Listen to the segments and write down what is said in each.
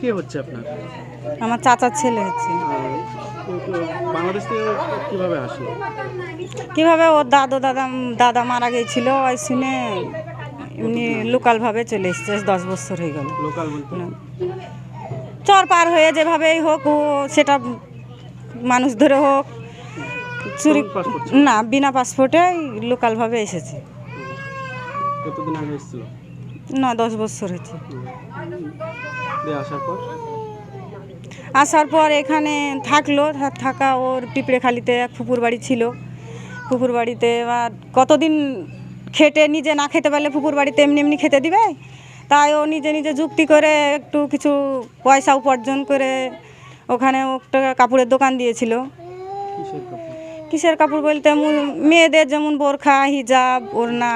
কে হচ্ছে আপনার? আমার চাচার ছেলে হচ্ছে। বাংলাদেশ থেকে কীভাবে আসলো? কীভাবে ওর দাদু দাদা দাদা মারা গিয়েছিল ওই শুনে এমনি লোকালভাবে চলে এসছে দশ বছর হয়ে গেল। লোকাল চর পার হয়ে যেভাবেই হোক ও সেটা মানুষ ধরে হোক চুরি না বিনা পাসপোর্টে লোকালভাবে এসেছে। কতদিন আগে এসেছিল? না দশ বছর হয়েছে। আসার পর? আসার পর এখানে থাকল থাকা ওর পিঁপড়েখালিতে এক ফুপুর বাড়ি ছিল। ফুপুর বাড়িতে এবার কতদিন খেটে নিজে না খেতে পারলে ফুপুর বাড়িতে এমনি এমনি খেতে দিবে? তাই ও নিজে নিজে যুক্তি করে একটু কিছু পয়সা উপার্জন করে ওখানে একটা কাপড়ের দোকান দিয়েছিল। কিসের কাপড়? বলতে মেয়েদের যেমন বোরখা হিজাব ওড়না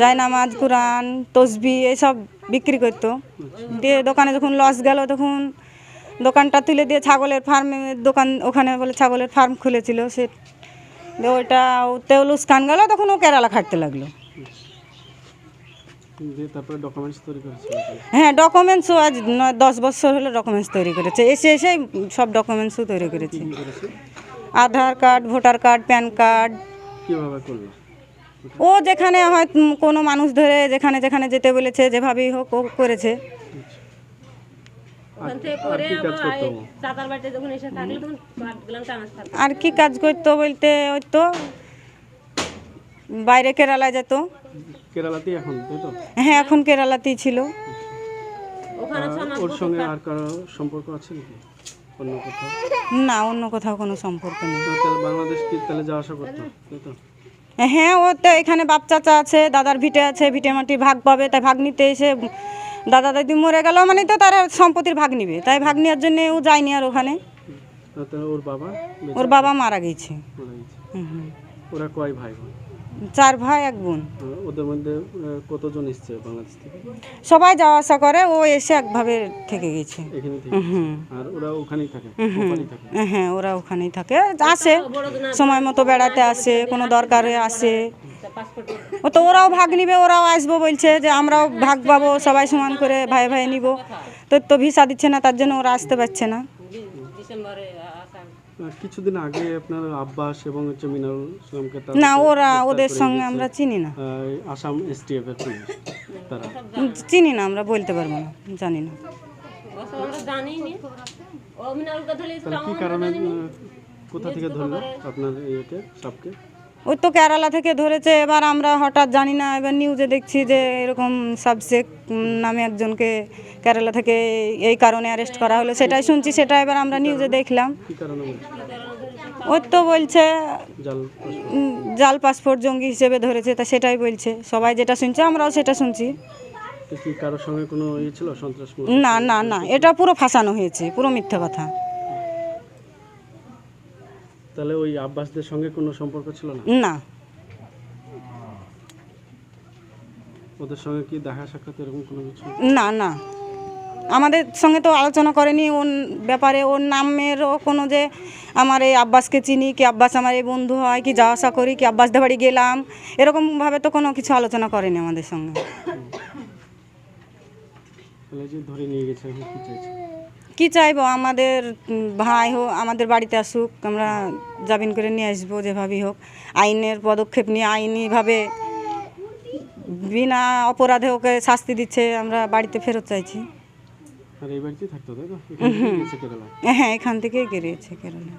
জায়নামাজ কোরআন তসবি এসব বিক্রি করতো। দিয়ে দোকানে যখন লস গেল তখন দোকানটা তুলে দিয়ে ছাগলের ফার্মের দোকান ওখানে বলে ছাগলের ফার্ম খুলেছিল। সে দিয়ে ওইটা ওতেও লুসকান গেল তখন ও কেরালা খাটতে লাগল। হ্যাঁ ডকুমেন্টসও আজ দশ বছর হলো ডকুমেন্টস তৈরি করেছে। এসে এসে সব ডকুমেন্টসও তৈরি করেছে। Aadhaar card voter card PAN card কীভাবে করল? ও যেখানে হয় কোনো মানুষ ধরে যেখানে যেখানে যেতে বলেছে যেভাবেই হোক ও করেছে। আর কি কাজ করতো? ও? আর কি কাজ করতো বলতে ওই তো বাইরে কেরালায় যেত। কেরালাতেই এখন হ্যাঁ এখন কেরালাতেই ছিল। ওর সঙ্গে আর কারও সম্পর্ক আছে নাকি? অন্য কোথাও? না অন্য কোথাও কোনো সম্পর্ক নেই। বাংলাদেশ কি তাহলে যাওয়া আসা করতো তাই তো? হ্যাঁ ও তো এখানে বাপ চাচা আছে দাদার ভিটে আছে ভিটে মাটি ভাগ পাবে তাই ভাগ নিতে এসে দাদা দাদি মরে গেল মানে তো তারা সম্পত্তির ভাগ নিবে। তাই ভাগ নেওয়ার জন্য ও যায়নি আর ওখানে। ওর বাবা ওর বাবা মারা গেছে। ওরা কয় ভাই চার ভাই এক বোন। ওদের মধ্যে কতজন এসছে বাংলাদেশ থেকে? সবাই যাওয়া আসা করে ও এসে একভাবে থেকে গেছে। আর ওরা ওখানেই থাকে ওখানেই থাকে। হ্যাঁ ওরা ওখানেই থাকে। আসে সময় মতো বেড়াতে আসে কোনো দরকারে আসে। ও তো ওরাও ভাগ নিবে ওরাও আসব বলছে যে আমরাও ভাগ পাবো সবাই সমান করে ভাই ভাই নিব। তো তো ভিসা দিচ্ছে না তার জন্য ওরা আসতে পারছে না। কিছুদিন আগে আপনার আব্বাস এবং হচ্ছে মিনারুল ইসলামকে না ওরা ওদের সঙ্গে আমরা চিনি না। আসাম এসটিএফ এর পুলিশ তারা। চিনি না আমরা বলতে পারব না জানি না। জানি কি কারণে কোথা থেকে ধরলো আপনার ইয়েকে সাপকে? ওই তো কেরালা থেকে ধরেছে এবার আমরা হঠাৎ জানি না এবার নিউজে দেখছি যে এরকম সাবসেক নামে একজনকে কেরালা থেকে এই কারণে অ্যারেস্ট করা হলো সেটাই শুনছি সেটা এবার আমরা নিউজে দেখলাম। ওই তো বলছে জাল পাসপোর্ট জঙ্গি হিসেবে ধরেছে তা সেটাই বলছে সবাই যেটা শুনছে আমরাও সেটা শুনছি। ইয়ে না না না এটা পুরো ফাঁসানো হয়েছে পুরো মিথ্যা কথা। তাহলে ওই আব্বাসদের সঙ্গে কোনো সম্পর্ক ছিল না? না। ওদের সঙ্গে কি দেখা সাক্ষাৎ এরকম কোনো কিছু? না না। আমাদের সঙ্গে তো আলোচনা করেনি ওর ব্যাপারে। ওর নামেরও কোনো যে আমার এই আব্বাসকে চিনি কি আব্বাস আমার এই বন্ধু হয় কি যাওয়া আসা করি কি আব্বাসদের বাড়ি গেলাম এরকমভাবে তো কোনো কিছু আলোচনা করেনি আমাদের সঙ্গে। ধরে নিয়ে গেছে কি চাইব? আমাদের ভাই হোক আমাদের বাড়িতে আসুক আমরা জামিন করে নিয়ে আসব যেভাবেই হোক। আইনের পদক্ষেপ নিয়ে আইনিভাবে বিনা অপরাধে ওকে শাস্তি দিচ্ছে আমরা বাড়িতে ফেরত চাইছি। হ্যাঁ এখান থেকেই গেরিয়েছে কেরালা।